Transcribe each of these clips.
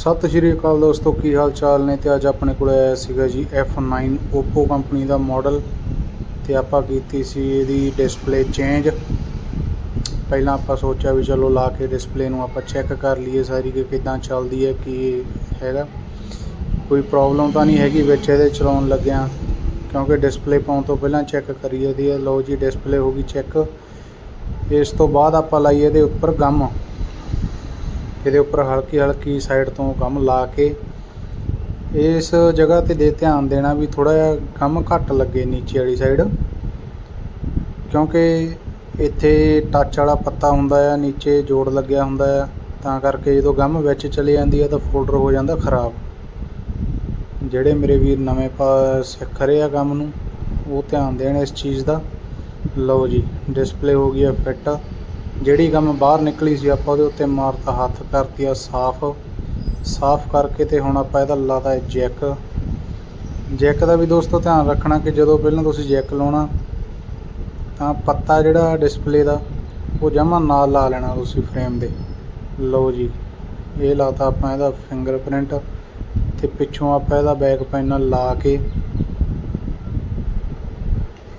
ਸਤਿ ਸ਼੍ਰੀ ਅਕਾਲ ਦੋਸਤੋ, ਕੀ ਹਾਲ ਚਾਲ ਨੇ? ਤੇ ਅੱਜ ਆਪਣੇ ਕੋਲ ਆਇਆ ਸੀਗਾ ਜੀ F9 Oppo ਕੰਪਨੀ ਦਾ ਮਾਡਲ ਤੇ ਆਪਾਂ ਕੀਤੀ ਸੀ ਇਹਦੀ ਡਿਸਪਲੇ ਚੇਂਜ ਪਹਿਲਾਂ ਆਪਾਂ ਸੋਚਿਆ ਵੀ ਚਲੋ ਲਾ ਕੇ ਡਿਸਪਲੇ ਨੂੰ ਆਪਾਂ ਚੈੱਕ ਕਰ ਲਈਏ ਸਾਰੀ ਕਿ ਕਿਦਾਂ ਚੱਲਦੀ ਹੈ, ਕੀ ਹੈਗਾ। ਕੋਈ ਪ੍ਰੋਬਲਮ ਤਾਂ ਨਹੀਂ ਹੈਗੀ ਵਿੱਚ ਇਹਦੇ ਚਲਾਉਣ ਲੱਗਿਆਂ, ਕਿਉਂਕਿ ਡਿਸਪਲੇ ਪਾਉਣ ਤੋਂ ਪਹਿਲਾਂ ਚੈੱਕ ਕਰੀਏ ਦੀ ਲਓ ਜੀ ਡਿਸਪਲੇ ਹੋ ਗਈ ਚੈੱਕ ਇਸ ਤੋਂ ਬਾਅਦ ਆਪਾਂ ਲਾਈਏ ਇਹਦੇ ਉੱਪਰ ਗਮ ਇਹਦੇ ਉੱਪਰ ਹਲਕੀ ਹਲਕੀ ਸਾਈਡ ਤੋਂ ਗਮ ਲਾ ਕੇ ਇਸ ਜਗ੍ਹਾ ਤੇ ਦੇ ਧਿਆਨ ਦੇਣਾ ਵੀ ਥੋੜਾ ਜਿਹਾ ਗਮ ਘੱਟ ਲੱਗੇ ਨੀਚੇ ਵਾਲੀ ਸਾਈਡ ਕਿਉਂਕਿ ਇੱਥੇ ਟੱਚ ਵਾਲਾ ਪੱਤਾ ਹੁੰਦਾ ਆ, ਨੀਚੇ ਜੋੜ ਲੱਗਿਆ ਹੁੰਦਾ ਆ, ਤਾਂ ਕਰਕੇ ਜਦੋਂ ਗਮ ਵਿੱਚ ਚਲੇ ਜਾਂਦੀ ਆ ਤਾਂ ਫੋਲਡਰ ਹੋ ਜਾਂਦਾ ਖਰਾਬ। ਜਿਹੜੇ ਮੇਰੇ ਵੀਰ ਨਵੇਂ ਪਾ ਸਿੱਖ ਰਹੇ ਆ ਕੰਮ ਨੂੰ, ਉਹ ਧਿਆਨ ਦੇਣ ਇਸ ਚੀਜ਼ ਦਾ। ਲਓ ਜੀ ਡਿਸਪਲੇ ਹੋ ਗਈ ਆ ਫਿੱਟ ਜਿਹੜੀ ਗਮ ਬਾਹਰ ਨਿਕਲੀ ਸੀ, ਆਪਾਂ ਉਹਦੇ ਉੱਤੇ ਮਾਰਤਾ ਹੱਥ ਕਰਤੀ ਆ ਸਾਫ਼ ਸਾਫ਼ ਕਰਕੇ ਤੇ ਹੁਣ ਆਪਾਂ ਇਹਦਾ ਲਾਤਾ ਜੈਕ। ਜੈਕ ਦਾ ਵੀ ਦੋਸਤੋ ਧਿਆਨ ਰੱਖਣਾ ਕਿ ਜਦੋਂ ਪਹਿਲਾਂ ਤੁਸੀਂ ਜੈਕ ਲਾਉਣਾ, ਤਾਂ ਪੱਤਾ ਜਿਹੜਾ ਡਿਸਪਲੇ ਦਾ, ਉਹ ਜਮਾ ਨਾਲ ਲਾ ਲੈਣਾ ਤੁਸੀਂ ਫਰੇਮ ਦੇ। ਲਓ ਜੀ, ਇਹ ਲਾਤਾ ਆਪਾਂ ਇਹਦਾ ਫਿੰਗਰਪ੍ਰਿੰਟ ਤੇ ਪਿੱਛੋਂ ਆਪਾਂ ਇਹਦਾ ਬੈਕ ਪੈਨਲ ਲਾ ਕੇ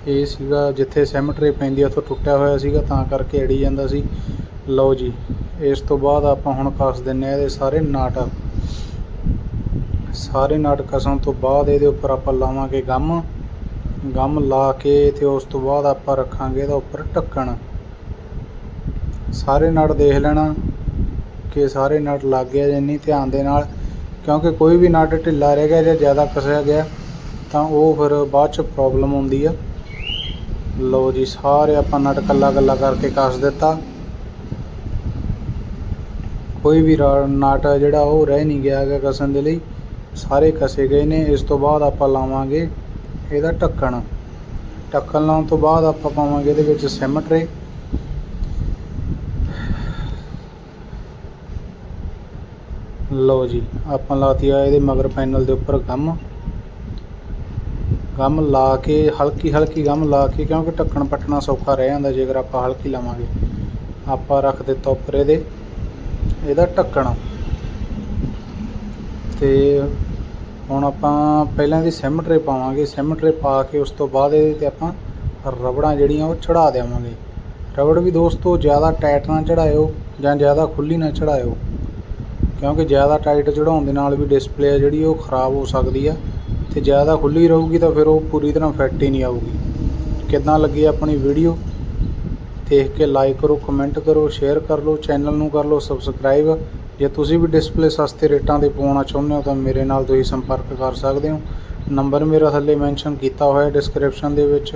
ਇਹ ਸੀਗਾ ਜਿੱਥੇ ਸੈਮਟਰੀ ਪੈਂਦੀ ਆ, ਉੱਥੋਂ ਟੁੱਟਿਆ ਹੋਇਆ ਸੀਗਾ, ਤਾਂ ਕਰਕੇ ਅੜੀ ਜਾਂਦਾ ਸੀ। ਲਓ ਜੀ, ਇਸ ਤੋਂ ਬਾਅਦ ਆਪਾਂ ਹੁਣ ਕੱਸ ਦਿੰਨੇ ਆ ਇਹਦੇ ਸਾਰੇ ਨਾਟ। ਸਾਰੇ ਨਾਟ ਕਸਣ ਤੋਂ ਬਾਅਦ ਇਹਦੇ ਉੱਪਰ ਆਪਾਂ ਲਾਵਾਂਗੇ ਗਮ। ਗਮ ਲਾ ਕੇ ਤੇ ਉਸ ਤੋਂ ਬਾਅਦ ਆਪਾਂ ਰੱਖਾਂਗੇ ਇਹਦਾ ਉੱਪਰ ਢੱਕਣ। ਸਾਰੇ ਨਟ ਦੇਖ ਲੈਣਾ ਕਿ ਸਾਰੇ ਨਟ ਲੱਗ ਗਿਆ ਜਾਂ ਨਹੀਂ ਧਿਆਨ ਦੇ ਨਾਲ, ਕਿਉਂਕਿ ਕੋਈ ਵੀ ਨਟ ਢਿੱਲਾ ਰਹਿ ਗਿਆ ਜਾਂ ਜ਼ਿਆਦਾ ਕਸਿਆ ਗਿਆ, ਤਾਂ ਉਹ ਫਿਰ ਬਾਅਦ ਚ ਪ੍ਰੋਬਲਮ ਆਉਂਦੀ ਆ। ਲਓ ਜੀ, ਸਾਰੇ ਆਪਾਂ ਨਟ ਕੱਲਾ ਕੱਲਾ ਕਰਕੇ ਕੱਸ ਦਿੱਤਾ। ਕੋਈ ਵੀ ਰਾ- ਨਟ ਜਿਹੜਾ ਉਹ ਰਹਿ ਨਹੀਂ ਗਿਆ ਹੈਗਾ ਕਸਣ ਦੇ ਲਈ। ਸਾਰੇ ਕਸੇ ਗਏ ਨੇ, ਇਸ ਤੋਂ ਬਾਅਦ ਆਪਾਂ ਲਾਵਾਂਗੇ ਇਹਦਾ ਢੱਕਣ। ਢੱਕਣ ਲਾਉਣ ਤੋਂ ਬਾਅਦ ਆਪਾਂ ਪਾਵਾਂਗੇ ਇਹਦੇ ਵਿੱਚ ਸਿਮਟ ਰੇ ਲਓ ਜੀ, ਆਪਾਂ ਲਾਤੀ ਆ ਇਹਦੇ ਮਗਰ ਪੈਨਲ ਦੇ ਉੱਪਰ ਕੰਮ। ਗਮ ਲਾ ਕੇ, ਹਲਕੀ ਹਲਕੀ ਗਮ ਲਾ ਕੇ, ਕਿਉਂਕਿ ਢੱਕਣ ਪੱਟਣਾ ਸੌਖਾ ਰਹਿ ਜਾਂਦਾ ਜੇਕਰ ਆਪਾਂ ਹਲਕੀ ਲਾਵਾਂਗੇ। ਆਪਾਂ ਰੱਖ ਦਿੱਤਾ ਉੱਪਰ ਇਹਦੇ। ਇਹਦਾ ਢੱਕਣ। ਤੇ ਹੁਣ ਆਪਾਂ ਪਹਿਲਾਂ ਇਹਦੀ ਸਿਮਟਰੇ ਪਾਵਾਂਗੇ। ਸਿਮਟਰੇ ਪਾ ਕੇ ਉਸ ਤੋਂ ਬਾਅਦ ਇਹਦੇ ਤੇ ਆਪਾਂ ਰਬੜਾਂ ਜਿਹੜੀਆਂ ਉਹ ਚੜਾ ਦੇਵਾਂਗੇ। ਰਬੜ ਵੀ ਦੋਸਤੋ ਜ਼ਿਆਦਾ ਟਾਈਟ ਨਾ ਚੜਾਇਓ ਜਾਂ ਜ਼ਿਆਦਾ ਖੁੱਲੀ ਨਾ ਚੜਾਇਓ ਕਿਉਂਕਿ ਜ਼ਿਆਦਾ ਟਾਈਟ ਚੜਾਉਣ ਦੇ ਨਾਲ ਵੀ ਡਿਸਪਲੇ ਜਿਹੜੀ ਉਹ ਖਰਾਬ ਹੋ ਸਕਦੀ ਆ। ਤੇ ਜ਼ਿਆਦਾ ਖੁੱਲੀ ਰਹੂਗੀ ਤਾਂ ਫਿਰ ਉਹ ਪੂਰੀ ਤਰ੍ਹਾਂ ਫਿੱਟ ਹੀ ਨਹੀਂ ਆਊਗੀ। ਕਿੱਦਾਂ ਲੱਗੀ ਆਪਣੀ ਵੀਡੀਓ ਦੇਖ ਕੇ ਲਾਈਕ ਕਰੋ ਕਮੈਂਟ ਕਰੋ ਸ਼ੇਅਰ ਕਰ ਲਓ ਚੈਨਲ ਨੂੰ ਕਰ ਲਓ ਸਬਸਕ੍ਰਾਈਬ ਜੇ ਤੁਸੀਂ ਵੀ ਡਿਸਪਲੇ ਸਸਤੇ ਰੇਟਾਂ ਦੇ ਪਵਾਉਣਾ ਚਾਹੁੰਦੇ ਹੋ ਤਾਂ ਮੇਰੇ ਨਾਲ ਤੁਸੀਂ ਸੰਪਰਕ ਕਰ ਸਕਦੇ ਹੋ। ਨੰਬਰ ਮੇਰਾ ਥੱਲੇ ਮੈਂਸ਼ਨ ਕੀਤਾ ਹੋਇਆ ਡਿਸਕ੍ਰਿਪਸ਼ਨ ਦੇ ਵਿੱਚ।